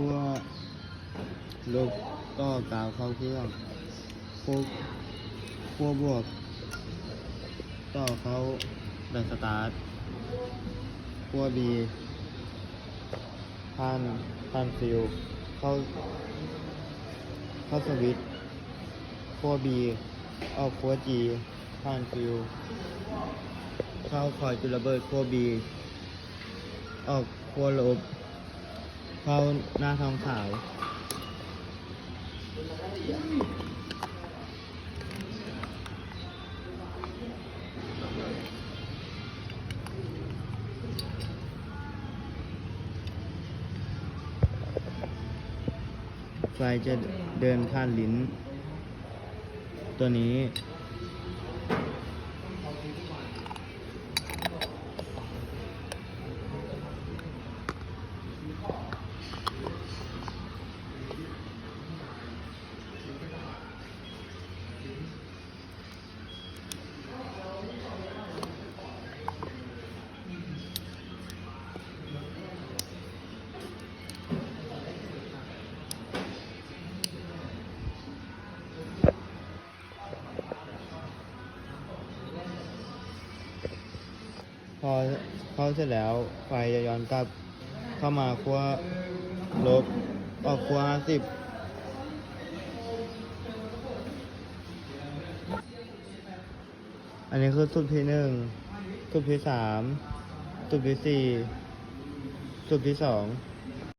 ขั้วลบก็กาวเข้าเครื่องขั้วขั้วบวกต่อเขาดันสตาร์ทขั้วบีผ่านผ่านฟิวเข้าเข้าสวิตช์ขั้วบีออกขั้วจีผ่านฟิวเข้าคอยจุดระเบิดขั้วบีออกขั้วลบ เข้าหน้าทองขาวไฟจะเดินผ่านลิ้น ตัวนี้ พอเข้าเสร็จแล้วไฟจะย้อนกลับเข้ามาขั้วลบออกขั้วห้าสิบอันนี้คือสุดที่หนึ่งสุดที่สามสุดที่สี่สุดที่สอง